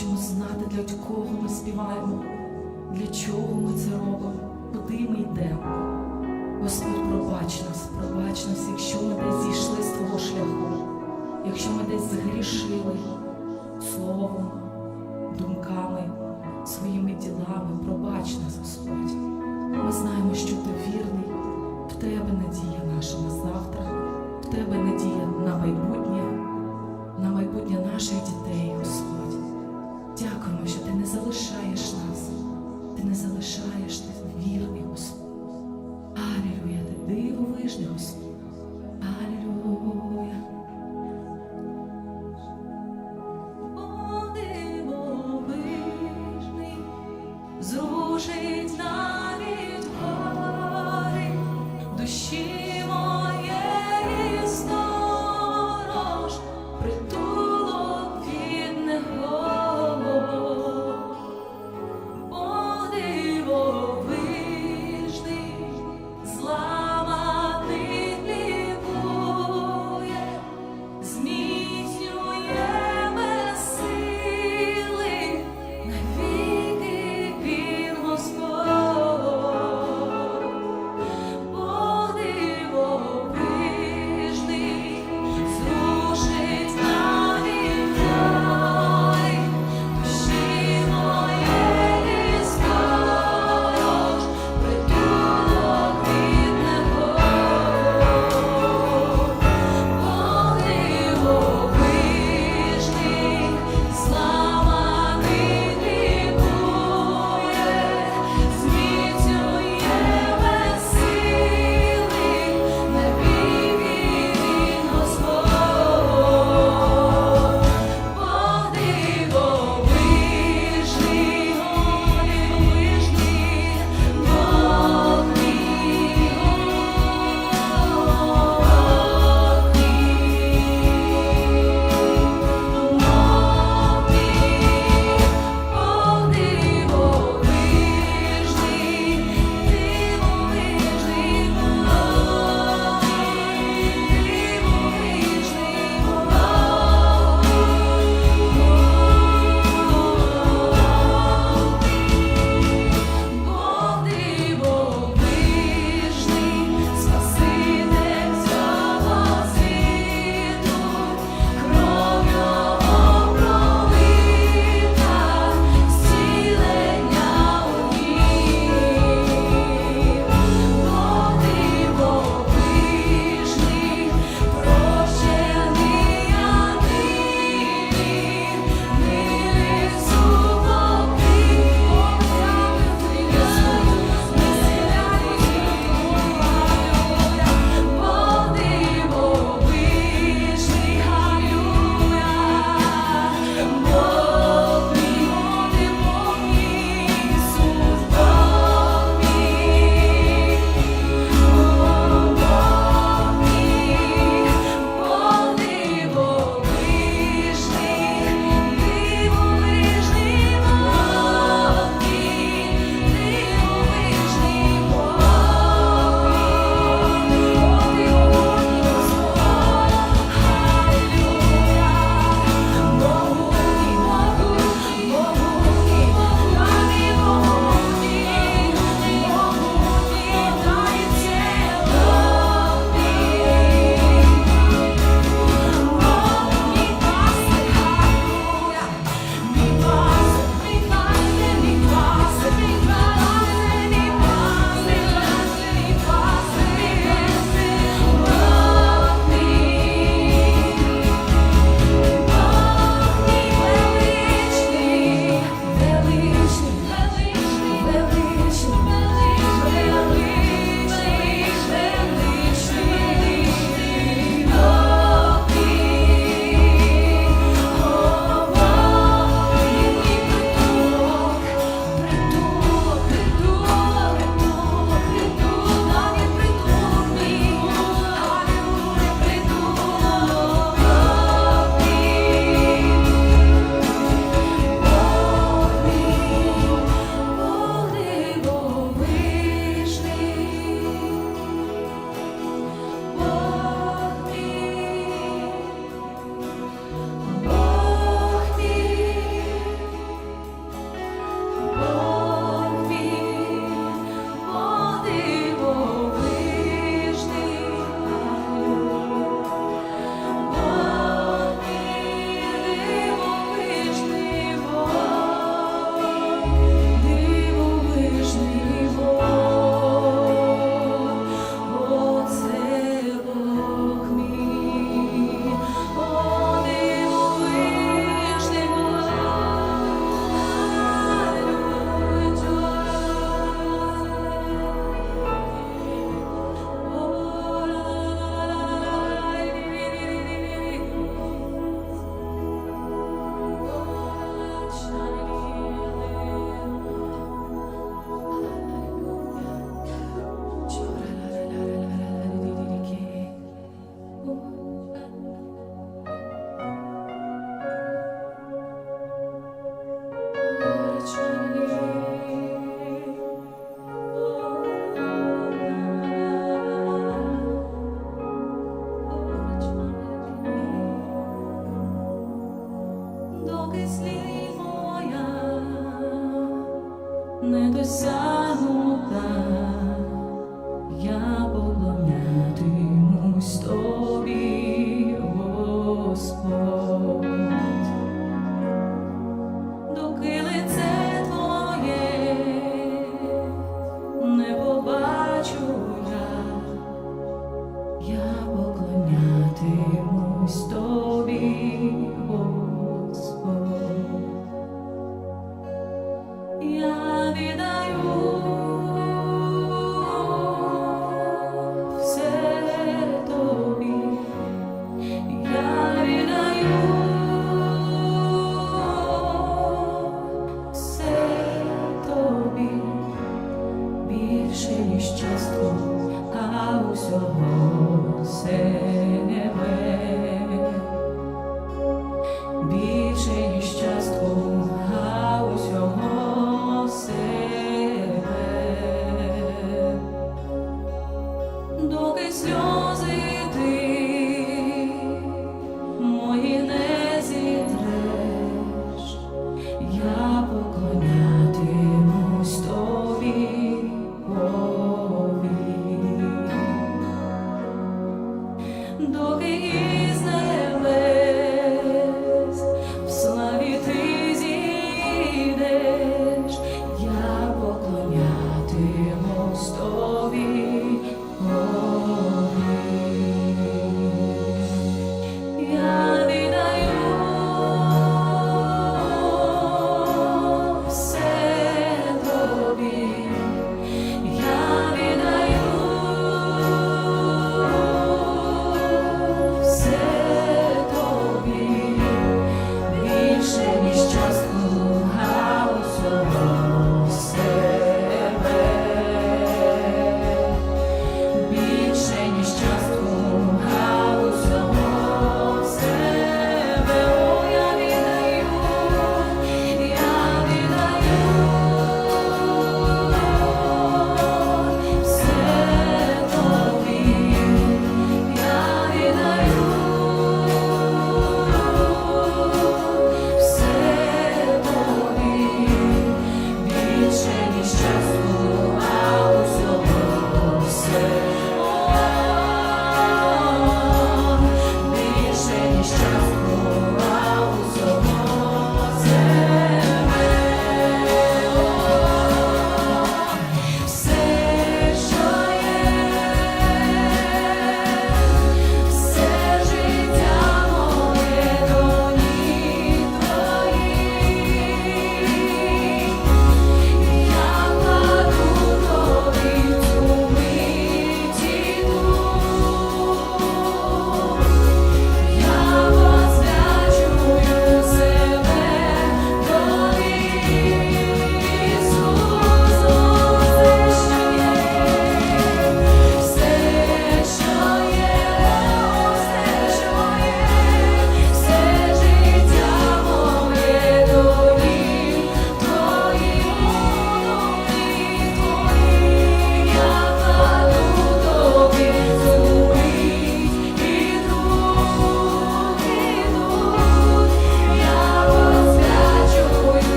хочемо знати, для кого ми співаємо, для чого ми це робимо, куди ми йдемо. Господь, пробач нас, пробач нас, якщо ми десь зійшли з твого шляху, якщо ми десь згрішили словом, думками, своїми ділами, пробач нас, Господь. Ми знаємо, що ти вірний, в тебе надія наша на завтра, в тебе надія на майбутнє, на майбутнє наших дітей, Господь. Дякуємо, що ти не залишаєш нас, ти не залишаєш, ти вірний, Господь. Алілуя, ти дивовижний, Господь.